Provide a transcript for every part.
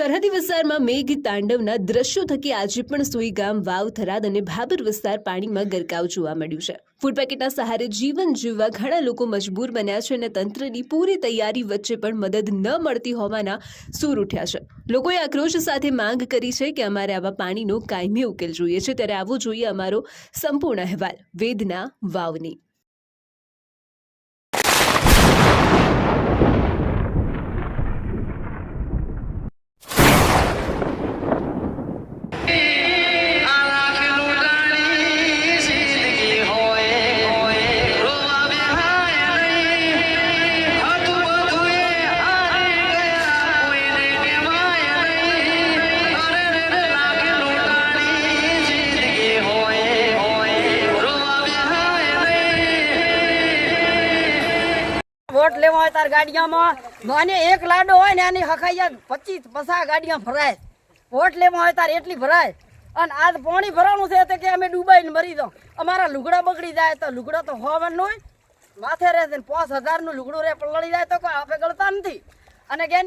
સરહદી વિસ્તારમાં મેઘ તાંડવના દ્રશ્યો થકી આજે પણ સોઈ ગામ વાવ, થરાદ અને ભાબર વિસ્તાર પાણીમાં ગરકાવ જોવા મળ્યું છે. ફૂડ પેકેટના સહારે જીવન જીવવા ઘણા લોકો મજબૂર બન્યા છે અને તંત્રની પૂરી તૈયારી વચ્ચે પણ મદદ ન મળતી હોવાના સૂર ઉઠ્યા છે. લોકોએ આક્રોશ સાથે માંગ કરી છે કે અમારે આવા પાણીનો કાયમી ઉકેલ જોઈએ છે. ત્યારે આવો જોઈએ અમારો સંપૂર્ણ અહેવાલ. વેદના વાવની. ગાડીયામાં મને એક લાડો હોય ને એની હખાઈ પચીસ પસા ગાડીયા ભરાય. વોટ લેવા હોય તારે એટલી ભરાય. અને આ પાણી ભરવાનું છે તો કે અમે ડૂબાઈને મરી દઉં અમારા લુગડા બગડી જાય તો લુગડા તો હોવાનું હોય માથે રહેશે ને પાંચ હજારનું લુગડું રે પલળી જાય તો કોઈ આપે ગળતા નથી. અને કે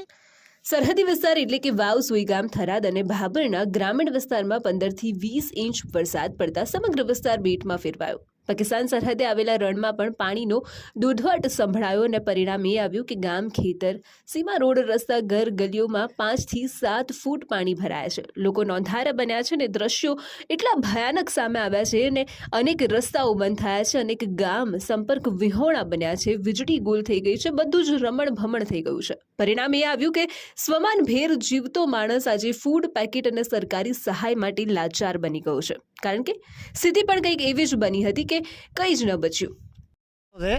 સરહદી વિસ્તાર એટલે કે વાવ સુઈગામ થરાદ અને ભાભરના ગ્રામીણ વિસ્તારમાં પંદરથી વીસ ઇંચ વરસાદ પડતા સમગ્ર વિસ્તાર બેટમાં ફેરવાયો. પાકિસ્તાન સરહદે આવેલા રણમાં પણ પાણીનો દૂધવટ સંભળાયો અને પરિણામ એ આવ્યું કે ગામ ખેતર, સીમા રોડ, રસ્તા, ઘર, ગલીઓમાં પાંચથી સાત ફૂટ પાણી ભરાયા છે. લોકો નોંધારા બન્યા છે અને દ્રશ્યો એટલા ભયાનક સામે આવ્યા છે અને અનેક રસ્તાઓ બંધ થયા છે. અનેક ગામ સંપર્ક વિહોણા બન્યા છે. વીજળી ગુલ થઈ ગઈ છે. બધું જ રમણ ભમણ થઈ ગયું છે. પરિણામ એ આવ્યું કે સ્વમાન ભેર જીવતો માણસ આજે ફૂડ પેકેટ અને સરકારી સહાય માટે લાચાર બની ગયો છે. કારણ કે સ્થિતિ પણ કંઈક એવી જ બની હતી કે કંઈ જ ન બચ્યું. હવે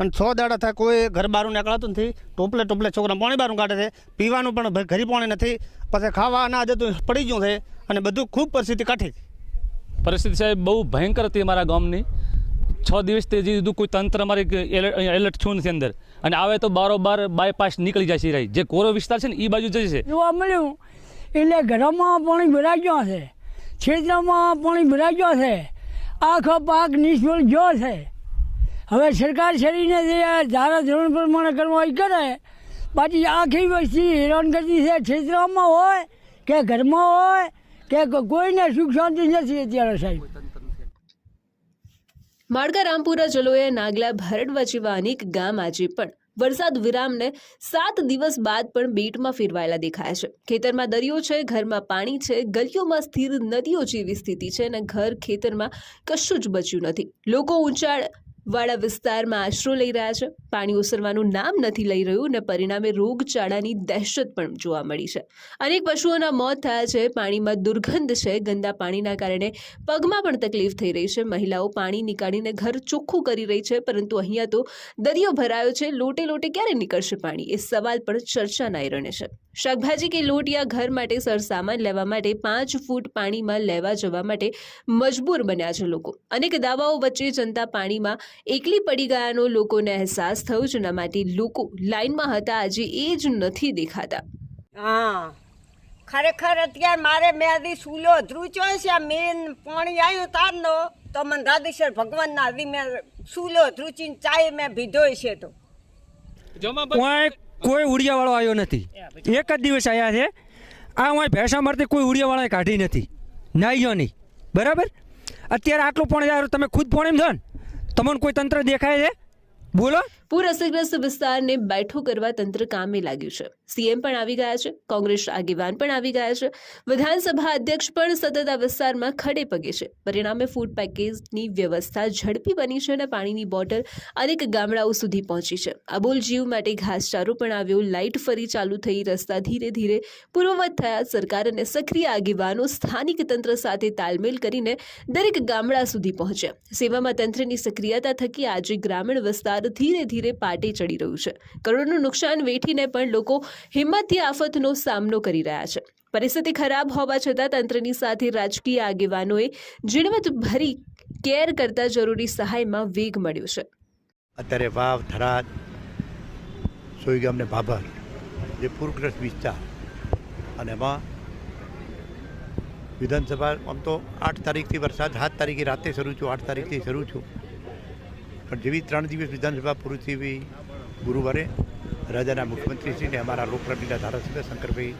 અને છ દાડા થાય કોઈ ઘર બહાર નીકળાતું નથી. ટોપલે ટોપલે છોકરા પાણી બહાર કાઢે છે. પીવાનું પણ ઘરે પાણી નથી. પછી ખાવા અનાજ હતું પડી ગયું છે અને બધું ખૂબ પરિસ્થિતિ કાઠી પરિસ્થિતિ સાહેબ બહુ ભયંકર હતી અમારા ગામની. છ દિવસથી જે કીધું કોઈ તંત્ર અમારે એલર્ટ છું નથી અંદર. અને આવે તો બારોબાર બાયપાસ નીકળી જાય છે રહી જે કોરો વિસ્તાર છે ને એ બાજુ જશે. જોવા મળ્યું. એટલે ઘરમાં પાણી ભરાઈ ગયો છે. ખેતરમાં પાણી ભરાઈ ગયો છે. આખો પાક નિષ્ફળ ગયો છે. હવે સરકાર શરીરને જે ધારાધોરણ પ્રમાણે કરવા એ કરે. બાકી આખી વસ્તી હેરાન કરતી છે. ક્ષેત્રમાં હોય કે ઘરમાં હોય કે કોઈને સુખ શાંતિ નથી અત્યારે સાહેબ. માળકા રામપુરા જલોએ નાગલા ભરડવા જેવા અનેક ગામ આજે પણ વરસાદ વિરામને સાત દિવસ બાદ પણ બેટમાં ફેરવાયેલા દેખાય છે. ખેતરમાં દરિયો છે, ઘરમાં પાણી છે, ગલીઓમાં સ્થિર નદીઓ જેવી સ્થિતિ છે અને ઘર ખેતરમાં કશું જ બચ્યું નથી. લોકો ઊંચાણ વાળા વિસ્તારમાં આશરો લઈ રહ્યા છે. પાણી ઓસરવાનું નામ નથી લઈ રહ્યું અને પરિણામે રોગચાળાની દહેશત પણ જોવા મળી છે. અનેક પશુઓના મોત થયા છે. પાણીમાં દુર્ગંધ છે. ગંદા પાણીના કારણે પગમાં પણ તકલીફ થઈ રહી છે. મહિલાઓ પાણી નીકાળીને ઘર ચોખ્ખું કરી રહી છે, પરંતુ અહીંયા તો દરિયો ભરાયો છે. લોટે લોટે ક્યારે નીકળશે પાણી? એ સવાલ પણ ચર્ચાના એરણે છે. શાકભાજી કે લોટ યા ઘર માટે સરસામાન લેવા માટે પાંચ ફૂટ પાણીમાં લેવા જવા માટે મજબૂર બન્યા છે લોકો. અનેક દાવાઓ વચ્ચે જનતા પાણીમાં એકલી પડી ગયાનો લોકોને અહેસાસ થયો જેના માટે લોકો લાઇનમાં હતા આજે એ જ નથી દેખાતા. હા. ખરેખર અત્યારે મારે મેં હજી સૂલો ધ્રુચો છે આ મેન પાણી આવ્યું તારનો તો મને રાધેશ્વર ભગવાનના હજી મેં સૂલો ધ્રુચીને ચાય મેં ભીધો છે તો. કોઈ કોઈ ઉડિયાવાળો આવ્યો નથી. એક જ દિવસ આવ્યા છે. આ હું ભેંસા મારતી કોઈ ઉડિયાવાળાએ કાઢી નથી. નાઈયો નહીં. બરાબર? અત્યારે આટલું પણ તમે ખુદ પણ એમ છો ને. તમને કોઈ તંત્ર દેખાય છે? બોલો. પૂર અસરગ્રસ્ત વિસ્તારને બેઠો કરવા તંત્ર કામે લાગ્યું છે. સીએમ પણ આવી ગયા છે, કોંગ્રેસ આગેવાન પણ આવી ગયા છે, વિધાનસભા અધ્યક્ષ પણ સતત આ વિસ્તારમાં ખડે પગે છે. પરિણામે ફૂડ પેકેજની વ્યવસ્થા ઝડપી બની છે અને પાણીની બોટલ અનેક ગામડાઓ સુધી પહોંચી છે. અબોલ જીવ માટે ઘાસચારો પણ આવ્યો લાઇટ ફરી ચાલુ થઈ, રસ્તા ધીરે ધીરે પૂર્વવત થયા. સરકાર અને સક્રિય આગેવાનો સ્થાનિક તંત્ર સાથે તાલમેલ કરીને દરેક ગામડા સુધી પહોંચ્યા. સેવામાં તંત્રની સક્રિયતા થકી આજે ગ્રામીણ વિસ્તાર ધીરે ધીરે પાટે ચડી રહ્યું છે. કરોડનું નુકસાન વેઠીને પણ લોકો હિંમતથી આફતનો સામનો કરી રહ્યા છે. પરિસ્થિતિ ખરાબ હોવા છતાં તંત્રની સાથે રાજકીય આગેવાનોએ ઝીણવટભરી કેર કરતા જરૂરી સહાયમાં વેગ મળ્યો છે. અત્યારે વાવ, થરાદ, સોઈગામ ને ભાભર જે પૂરગ્રસ્ત વિસ્તાર અને એમાં વિધાનસભા, આમ તો આઠ તારીખથી વરસાદ, સાત તારીખે રાતે શરૂ છું, આઠ તારીખથી શરૂ છું. પણ જેવી ત્રણ દિવસ વિધાનસભા પૂરી થઈ ગુરુવારે, રાજાના મુખ્યમંત્રીશ્રીને અમારા લોકપ્રતિનિધિના ધારાસભ્ય શંકરભાઈ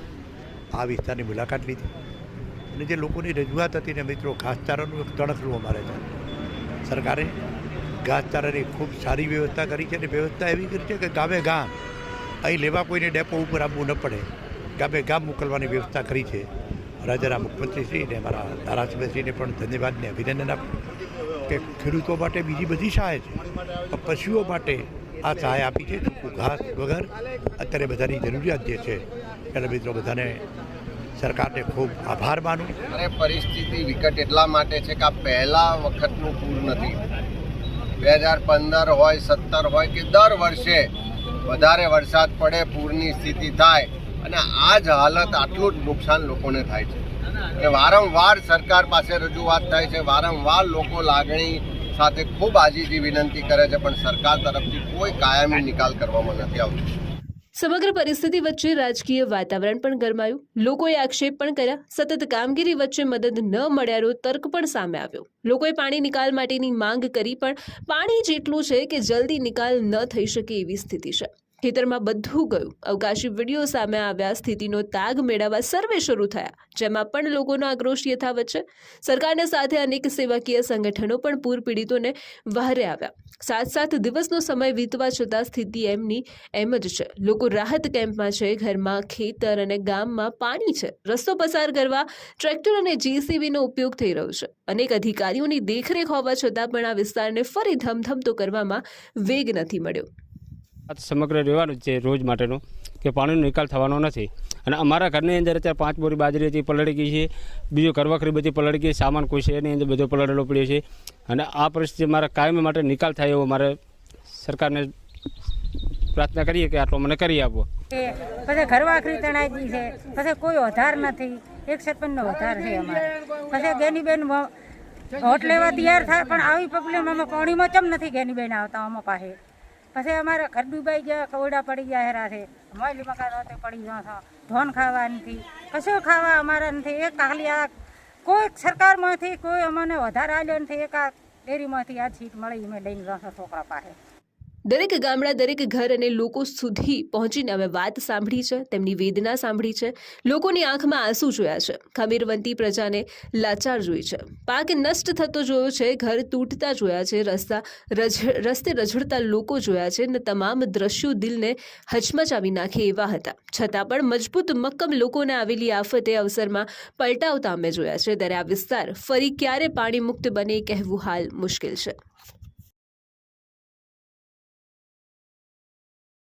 આ વિસ્તારની મુલાકાત લીધી. અને જે લોકોની રજૂઆત હતી ને મિત્રો ઘાસચારાનું એક તણખલું અમારે છે સરકારે ઘાસચારાની ખૂબ સારી વ્યવસ્થા કરી છે અને વ્યવસ્થા એવી કરી છે કે ગામે ગામ, અહીં લેવા કોઈને ડેપો ઉપર આવવું ન પડે. ગામે ગામ મોકલવાની વ્યવસ્થા કરી છે. રાજ્યના મુખ્યમંત્રીશ્રીને, અમારા ધારાસભ્યશ્રીને પણ ધન્યવાદને અભિનંદન આપું. કે ખેડૂતો માટે બીજી બધી સહાય છે. પશુઓ માટે આ સહાય આપી છે સૂકું ઘાસ વગર. અત્યારે બધાની જરૂરિયાત જે છે, એટલે મિત્રો બધાને સરકારને ખૂબ આભાર માનું. અરે, પરિસ્થિતિ વિકટ એટલા માટે છે કે આ પહેલા વખતનું પૂર નથી. બે હજાર પંદર હોય, સત્તર હોય કે દર વર્ષે વધારે વરસાદ પડે, પૂરની સ્થિતિ થાય અને આ જ હાલત આટલું જ નુકસાન લોકોને થાય છે. અને વારંવાર સરકાર પાસે રજૂઆત થાય છે, વારંવાર લોકો લાગણી સાથે ખૂબ આજીજી વિનંતી કરે છે, પણ સરકાર તરફથી કોઈ કાયમી નિકાલ કરવામાં નથી આવતો. સમગ્ર પરિસ્થિતિ વચ્ચે રાજકીય વાતાવરણ પણ ગરમાયું. લોકોએ આક્ષેપ પણ કર્યા. સતત કામગીરી વચ્ચે મદદ ન મળ્યાનો તર્ક પણ સામે આવ્યો. લોકોએ પાણી નિકાલ માટેની માંગ કરી, પણ પાણી જેટલું છે કે જલ્દી નિકાલ ન થઈ શકે એવી સ્થિતિ છે. ખેતરમાં બધું ગયું. અવકાશી વીડિયો સામે આવ્યા, સ્થિતિનો તાગ મેળવવા સર્વે શરૂ થયા, જેમાં પણ લોકોનો આક્રોશ યથાવત છે. સરકારને સાથે અનેક સેવાકીય સંગઠનો પણ પૂર પીડિતોને વહારે આવ્યા. સાત સાત દિવસનો સમય વીતવા છતાં સ્થિતિ એમની એમ જ છે. લોકો રાહત કેમ્પમાં છે, ઘરમાં ખેતર અને ગામમાં પાણી છે. રસ્તો પસાર કરવા ટ્રેક્ટર અને જેસીબીનો ઉપયોગ થઈ રહ્યો છે. અનેક અધિકારીઓની દેખરેખ હોવા છતાં પણ આ વિસ્તારને ફરી ધમધમતો કરવામાં વેગ નથી મળ્યો. સમગ્ર રહેવાનું છે રોજ માટેનો, કે પાણીનો નિકાલ થવાનો નથી. અને અમારા ઘરની અંદર અત્યારે પાંચ બોરી બાજરી હતી, પલળી ગઈ છે. બીજું કરવાખરી બધી પલળી ગઈ સામાન કોઈ છે એની અંદર બધો પલળેલો પડ્યો છે. અને આ પરિસ્થિતિ મારા કાયમ માટે નિકાલ થાય એવો મારે સરકારને પ્રાર્થના કરીએ કે આટલો મને કરી આપો. પછી ઘરવાખરી તણાઈ ગઈ છે. પછી કોઈ વધાર નથી. એક સરપંચનો વધાર છે અમારે. પછી ઘેની બેન હોટ લેવા તૈયાર થાય પણ આવી પ્રોબ્લેમ અમે પાણીમાં ચમ નથી ગેનીબેન આવતા અમારા પાસે? પછી અમારે ઘર ડૂબાઈ ગયા કવડા પડી ગયા હેરા છે મોયલી મકાન હોતે પડી ગયો છો ધોન ખાવા નથી, કશું ખાવા અમારા નથી. એક ખાલી આ કોઈ સરકારમાંથી કોઈ અમને વધારે આવ્યો નથી. એક આ ડેરીમાંથી આ સીટ મળી મેં લઈને જશો છોકરા પાસે. દરેક ગામડા, દરેક ઘર અને લોકો સુધી પહોંચીને અમે વાત સાંભળી છે, તેમની વેદના સાંભળી છે, લોકોની આંખમાં આંસુ જોયા છે. ખમીરવંતી પ્રજાને લાચાર જોઈ છે. પાક નષ્ટ થતો જોયો છે, ઘર તૂટતા જોયા છે, રસ્તા રજ, રસ્તે રઝળતા લોકો જોયા છે, ને તમામ દ્રશ્યો દિલને હચમચાવી નાખે એવા હતા. છતાં પણ મજબૂત મક્કમ લોકોને આવેલી આફતે અવસરમાં પલટાવતા અમે જોયા છે. ત્યારે આ વિસ્તાર ફરી ક્યારે પાણી મુક્ત બને કહેવું હાલ મુશ્કેલ છે.